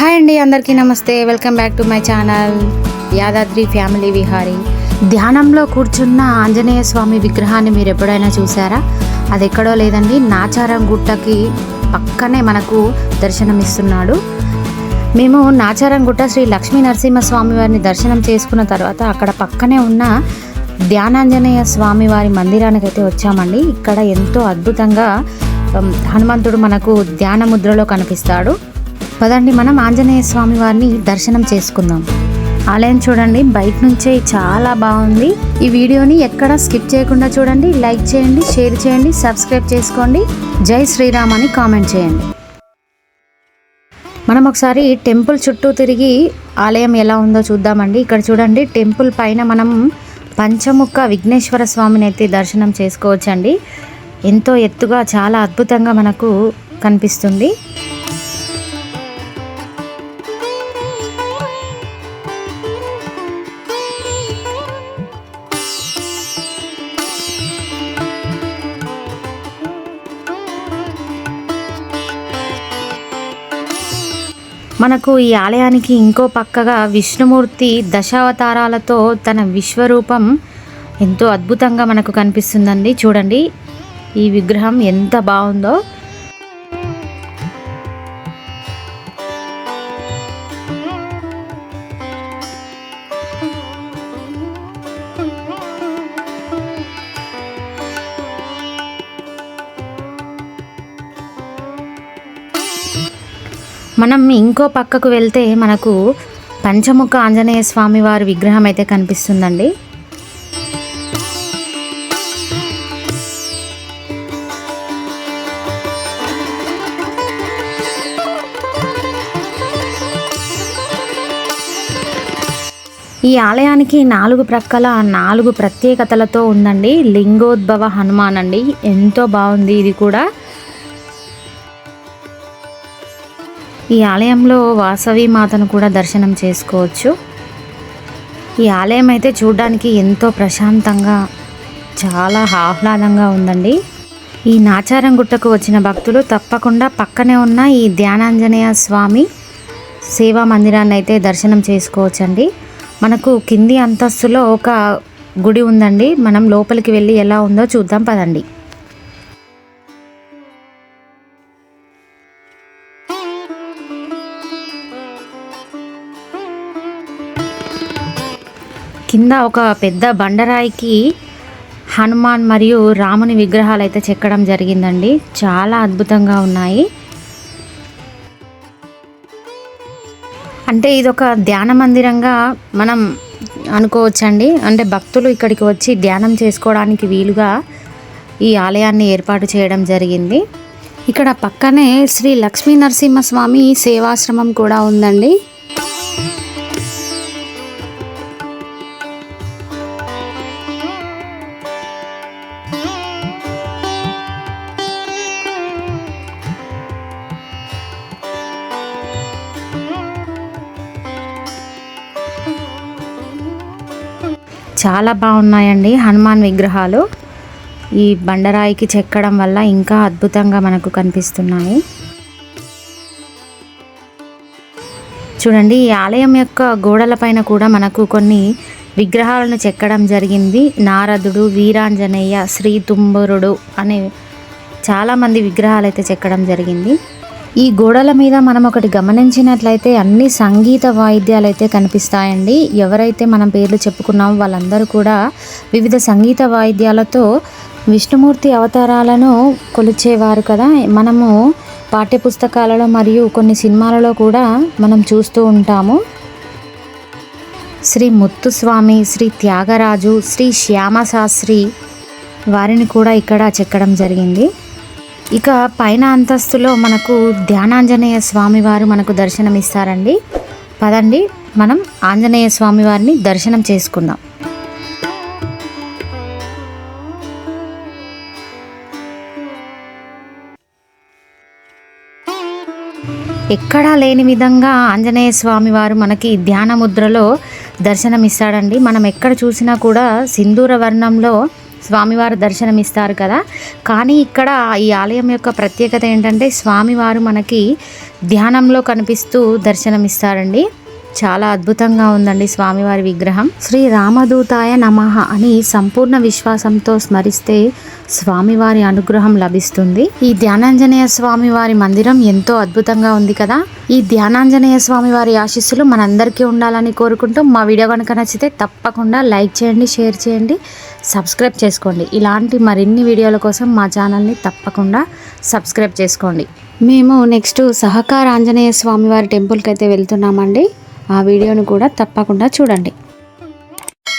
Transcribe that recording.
Hi అండి అందరికీ namaste. Welcome back to my channel Yadadri family Vihari ధ్యానంలో కూర్చున్న ఆంజనేయ స్వామి విగ్రహాన్ని మీరు ఎప్పుడైనా చూసారా అది ఎక్కడో లేదండి నాచారం గుట్టకి పక్కనే మనకు దర్శనమిస్తున్నాడు. మేము నాచారం గుట్ట శ్రీ లక్ష్మీ నరసింహస్వామి వారిని దర్శనం చేసుకున్న తర్వాత అక్కడ పక్కనే ఉన్న ధ్యానాంజనేయ స్వామి వారి మందిరానికి అయితే వచ్చామండి. ఇక్కడ ఎంతో అద్భుతంగా హనుమంతుడు మనకు ధ్యాన ముద్రలో కనిపిస్తాడు. పదండి మనం ఆంజనేయ స్వామి వారిని దర్శనం చేసుకుందాం. ఆలయం చూడండి బయట నుంచే చాలా బాగుంది. ఈ వీడియోని ఎక్కడ స్కిప్ చేయకుండా చూడండి లైక్ చేయండి షేర్ చేయండి సబ్స్క్రైబ్ చేసుకోండి. జై శ్రీరామ్ అని కామెంట్ చేయండి. మనం ఒకసారి టెంపుల్ చుట్టూ తిరిగి ఆలయం ఎలా ఉందో చూద్దామండి. ఇక్కడ చూడండి టెంపుల్ పైన మనం పంచముఖ విఘ్నేశ్వర స్వామిని అయితే దర్శనం చేసుకోవచ్చండి. ఎంతో ఎత్తుగా చాలా అద్భుతంగా మనకు కనిపిస్తుంది. మనకు ఈ ఆలయానికి ఇంకో పక్కగా విష్ణుమూర్తి దశావతారాలతో తన విశ్వరూపం ఎంతో అద్భుతంగా మనకు కనిపిస్తుందండి. చూడండి ఈ విగ్రహం ఎంత బాగుందో. మనం ఇంకో పక్కకు వెళ్తే మనకు పంచముఖ ఆంజనేయ స్వామి వారి విగ్రహం అయితే కనిపిస్తుందండి. ఈ ఆలయానికి నాలుగు ప్రక్కల నాలుగు ప్రత్యేకతలతో ఉందండి. లింగోద్భవ హనుమాన్ అండి. ఎంతో బాగుంది ఇది కూడా. ఈ ఆలయంలో వాసవి మాతను కూడా దర్శనం చేసుకోవచ్చు. ఈ ఆలయం అయితే చూడడానికి ఎంతో ప్రశాంతంగా చాలా ఆహ్లాదంగా ఉందండి. ఈ నాచారం గుట్టకు వచ్చిన భక్తులు తప్పకుండా పక్కనే ఉన్న ఈ ధ్యానాంజనేయ స్వామి సేవా మందిరాన్ని అయితే దర్శనం చేసుకోవచ్చండి. మనకు కింది అంతస్తులో ఒక గుడి ఉందండి. మనం లోపలికి వెళ్ళి ఎలా ఉందో చూద్దాం పదండి. కింద ఒక పెద్ద బండరాయికి హనుమాన్ మరియు రాముని విగ్రహాలు అయితే చెక్కడం జరిగిందండి. చాలా అద్భుతంగా ఉన్నాయి. అంటే ఇది ఒక ధ్యాన మందిరంగా మనం అనుకోవచ్చండి. అంటే భక్తులు ఇక్కడికి వచ్చి ధ్యానం చేసుకోవడానికి వీలుగా ఈ ఆలయాన్ని ఏర్పాటు చేయడం జరిగింది. ఇక్కడ పక్కనే శ్రీ లక్ష్మీ నరసింహస్వామి సేవాశ్రమం కూడా ఉందండి. చాలా బాగున్నాయండి హనుమాన్ విగ్రహాలు. ఈ బండరాయికి చెక్కడం వల్ల ఇంకా అద్భుతంగా మనకు కనిపిస్తున్నాయి. చూడండి ఈ ఆలయం యొక్క గోడలపైన కూడా మనకు కొన్ని విగ్రహాలను చెక్కడం జరిగింది. నారదుడు వీరాంజనేయ శ్రీ తుంబరుడు అనే చాలామంది విగ్రహాలు అయితే చెక్కడం జరిగింది. ఈ గోడల మీద మనం ఒకటి గమనించినట్లయితే అన్ని సంగీత వాయిద్యాలు అయితే కనిపిస్తాయండి. ఎవరైతే మనం పేర్లు చెప్పుకున్నామో వాళ్ళందరూ కూడా వివిధ సంగీత వాయిద్యాలతో విష్ణుమూర్తి అవతారాలను కొలిచేవారు కదా. మనము పాఠ్యపుస్తకాలలో మరియు కొన్ని సినిమాలలో కూడా మనం చూస్తూ ఉంటాము. శ్రీ ముత్తుస్వామి శ్రీ త్యాగరాజు శ్రీ శ్యామశాస్త్రి వారిని కూడా ఇక్కడ చెక్కడం జరిగింది. ఇక పైన అంతస్తులో మనకు ధ్యానాంజనేయ స్వామి వారు మనకు దర్శనమిస్తారండి. పదండి మనం ఆంజనేయ స్వామి వారిని దర్శనం చేసుకుందాం. ఎక్కడా లేని విధంగా ఆంజనేయ స్వామి వారు మనకి ధ్యాన ముద్రలో దర్శనమిస్తాడండి. మనం ఎక్కడ చూసినా కూడా సింధూర వర్ణంలో స్వామివారు దర్శనమిస్తారు కదా. కానీ ఇక్కడ ఈ ఆలయం యొక్క ప్రత్యేకత ఏంటంటే స్వామివారు మనకి ధ్యానంలో కనిపిస్తూ దర్శనమిస్తారండి. చాలా అద్భుతంగా ఉందండి స్వామివారి విగ్రహం. శ్రీ రామదూతాయ నమః అని సంపూర్ణ విశ్వాసంతో స్మరిస్తే స్వామివారి అనుగ్రహం లభిస్తుంది. ఈ ధ్యానాంజనేయ స్వామివారి మందిరం ఎంతో అద్భుతంగా ఉంది కదా. ఈ ధ్యానాంజనేయ స్వామివారి ఆశీస్సులు మనందరికీ ఉండాలని కోరుకుంటూ మా వీడియో కనుక నచ్చితే తప్పకుండా లైక్ చేయండి షేర్ చేయండి. సబ్స్క్రైబ్ చేసుకోండి. ఇలాంటి మరిన్ని వీడియోల కోసం మా ఛానల్ని తప్పకుండా సబ్స్క్రైబ్ చేసుకోండి. మేము నెక్స్ట్ సహకార ఆంజనేయ స్వామివారి టెంపుల్కి అయితే వెళ్తున్నామండి. ఆ వీడియోను కూడా తప్పకుండా చూడండి.